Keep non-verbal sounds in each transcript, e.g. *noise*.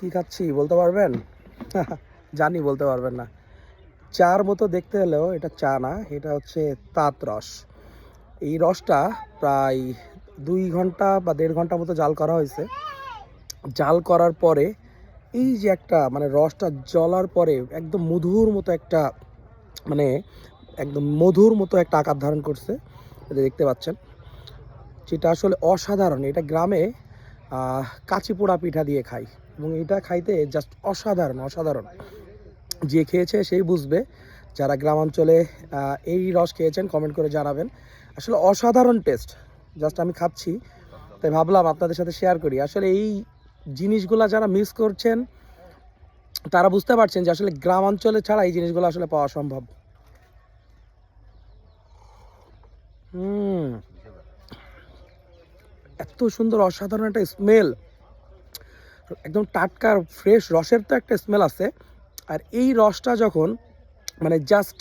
কি খাচ্ছি বলতে পারবেন? *laughs* জানি বলতে পারবেন না। চার মতো দেখতে হলেও এটা চা না, এটা হচ্ছে তাঁত রস। এই রসটা প্রায় দুই ঘণ্টা বা দেড় ঘণ্টা মতো জাল করা হয়েছে। জাল করার পরে এই যে একটা মানে রসটা জ্বলার পরে একদম মধুর মতো একটা মানে একদম মধুর মতো একটা আকার ধারণ করছে। এটা দেখতে পাচ্ছেন। যেটা আসলে অসাধারণ, এটা গ্রামে কাঁচি পোড়া পিঠা দিয়ে খাই। এবং এটা খাইতে জাস্ট অসাধারণ অসাধারণ। যে খেয়েছে সেই বুঝবে। যারা গ্রামাঞ্চলে এই রস খেয়েছেন কমেন্ট করে জানাবেন। আসলে অসাধারণ টেস্ট জাস্ট আমি খাচ্ছি, তাই ভাবলাম আপনাদের সাথে শেয়ার করি। আসলে এই জিনিসগুলো যারা মিস করছেন, তারা বুঝতে পারছেন যে আসলে গ্রামাঞ্চলে ছাড়া এই জিনিসগুলো আসলে পাওয়া সম্ভব। এত সুন্দর, অসাধারণ একটা স্মেল একদম টাটকা ফ্রেশ রসের তো একটা স্মেল আছে। আর এই রসটা যখন মানে জাস্ট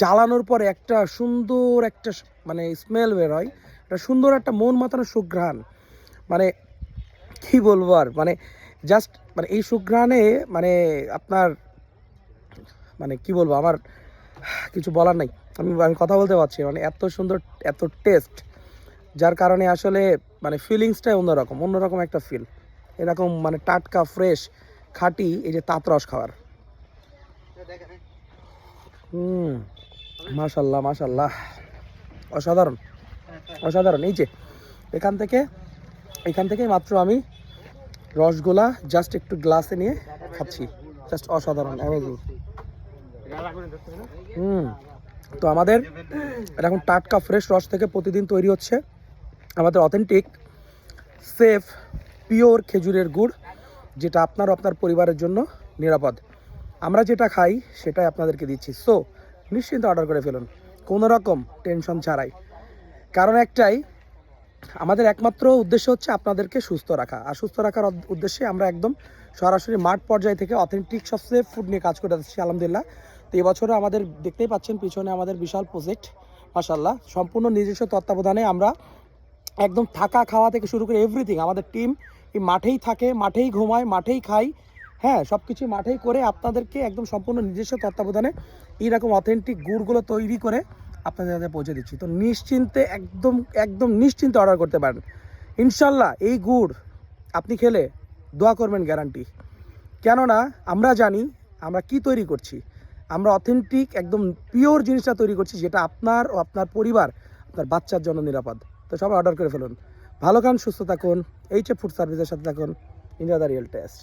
জ্বালানোর পরে একটা সুন্দর একটা মানে স্মেল বের হয়। একটা সুন্দর একটা মন মাতানো সুঘ্রাণ। মানে কি বলব আর মানে জাস্ট মানে এই সুঘ্রাণে মানে আপনার মানে কি বলব, আমার কিছু বলার নাই। আমি আমি কথা বলতে পারছি মানে এত সুন্দর, এত টেস্ট যার কারণে আসলে মানে ফিলিংসটাই অন্যরকম অন্যরকম একটা ফিল এরকম মানে টাটকা ফ্রেশ খাঁটি, এই যে তাঁত রস খাওয়ার। হুম, মাশাল্লাহ মাশাল্লাহ। অসাধারণ অসাধারণ। এই যে, এখান থেকে এখান থেকে মাত্র আমি রসগোলা জাস্ট একটু গ্লাসে নিয়ে খাচ্ছি। জাস্ট অসাধারণ হুম, তো আমাদের এখন টাটকা ফ্রেশ রস থেকে প্রতিদিন তৈরি হচ্ছে। আমাদের অথেন্টিক সেফ পিওর খেজুরের গুড়, যেটা আপনার আপনার পরিবারের জন্য নিরাপদ। আমরা যেটা খাই, সেটাই আপনাদেরকে দিচ্ছি। সো নিশ্চিন্ত অর্ডার করে ফেলুন। কোনো রকম টেনশন ছাড়াই। কারণ একটাই, আমাদের একমাত্র উদ্দেশ্য হচ্ছে আপনাদেরকে সুস্থ রাখা। আর সুস্থ রাখার উদ্দেশ্যে আমরা একদম সরাসরি মাঠ পর্যায় থেকে অথেন্টিক সব সেফ ফুড নিয়ে কাজ করে যাচ্ছি আলহামদুলিল্লাহ। তো এবছরও আমাদের, দেখতেই পাচ্ছেন, পিছনে আমাদের বিশাল প্রজেক্ট মাসাল্লাহ সম্পূর্ণ নিজস্ব তত্ত্বাবধানে আমরা একদম থাকা খাওয়া থেকে শুরু করে এভরিথিং আমাদের টিম মাঠেই থাকে, মাঠেই ঘুমায়, মাঠেই খাই হ্যাঁ সব কিছু মাঠেই করে আপনাদেরকে একদম সম্পূর্ণ নিজস্ব তত্ত্বাবধানে এইরকম অথেন্টিক গুড়গুলো তৈরি করে আপনাদের হাতে পৌঁছে দিচ্ছি। তো নিশ্চিন্তে একদম একদম নিশ্চিন্তে অর্ডার করতে পারেন। ইনশাল্লাহ এই গুড় আপনি খেলে দোয়া করবেন গ্যারান্টি কেননা আমরা জানি আমরা কি তৈরি করছি। আমরা অথেন্টিক একদম পিওর জিনিসটা তৈরি করছি যেটা আপনার ও আপনার পরিবার, আপনার বাচ্চার জন্য নিরাপদ। তো সবাই অর্ডার করে ফেলুন। ভালো খান, সুস্থ থাকুন এইচ ফুড সার্ভিসের সাথে থাকুন ইন্ডিয়া দ্য রিয়েল টেস্ট